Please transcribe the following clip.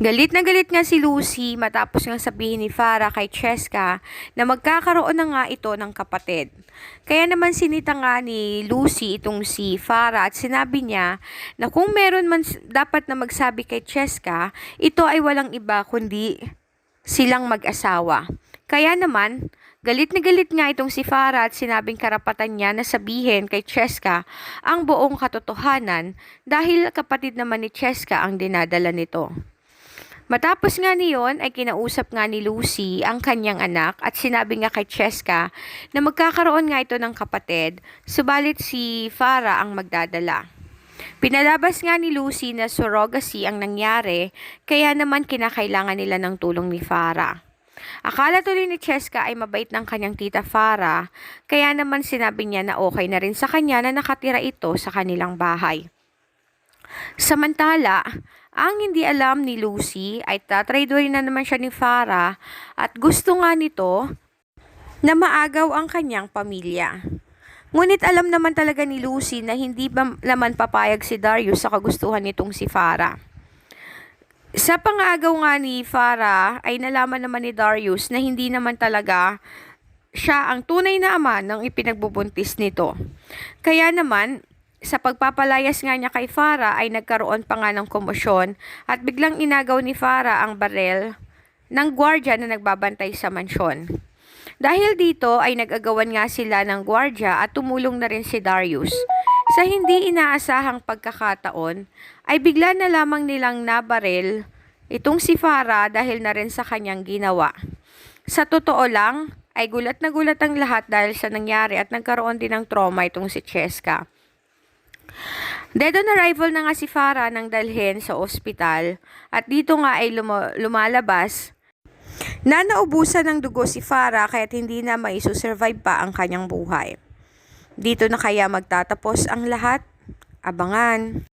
Galit na galit nga si Lucy matapos nga sabihin ni Farah kay Cheska na magkakaroon na nga ito ng kapatid. Kaya naman sinita nga ni Lucy itong si Farah at sinabi niya na kung meron man dapat na magsabi kay Cheska, ito ay walang iba kundi silang mag-asawa. Kaya naman, galit na galit nga itong si Farah at sinabing karapatan niya na sabihin kay Cheska ang buong katotohanan dahil kapatid naman ni Cheska ang dinadala nito. Matapos nga niyon ay kinausap nga ni Lucy ang kanyang anak at sinabi nga kay Cheska na magkakaroon nga ito ng kapatid, subalit si Farah ang magdadala. Pinalabas nga ni Lucy na surrogacy ang nangyari, kaya naman kinakailangan nila ng tulong ni Farah. Akala tuloy ni Cheska ay mabait ng kanyang tita Farah, kaya naman sinabi niya na okay na rin sa kanya na nakatira ito sa kanilang bahay. Samantala, ang hindi alam ni Lucy ay tatraidorin na naman siya ni Farah at gusto nga nito na maagaw ang kanyang pamilya. Ngunit alam naman talaga ni Lucy na hindi ba naman papayag si Darius sa kagustuhan nitong si Farah. Sa pangagaw nga ni Farah ay nalaman naman ni Darius na hindi naman talaga siya ang tunay na ama ng ipinagbubuntis nito. Kaya naman, sa pagpapalayas nga niya kay Farah ay nagkaroon pa nga ng komosyon at biglang inagaw ni Farah ang barel ng gwardya na nagbabantay sa mansyon. Dahil dito ay nag-agawan nga sila ng gwardya at tumulong na rin si Darius. Sa hindi inaasahang pagkakataon ay bigla na lamang nilang nabarel itong si Farah dahil na rin sa kanyang ginawa. Sa totoo lang ay gulat na gulat ang lahat dahil sa nangyari at nagkaroon din ng trauma itong si Cheska. Dead on arrival na nga si Farah nang dalhin sa ospital at dito nga ay luma- lumalabas na naubusan ng dugo si Farah kaya't hindi na maisosurvive pa ang kanyang buhay. Dito na kaya magtatapos ang lahat? Abangan.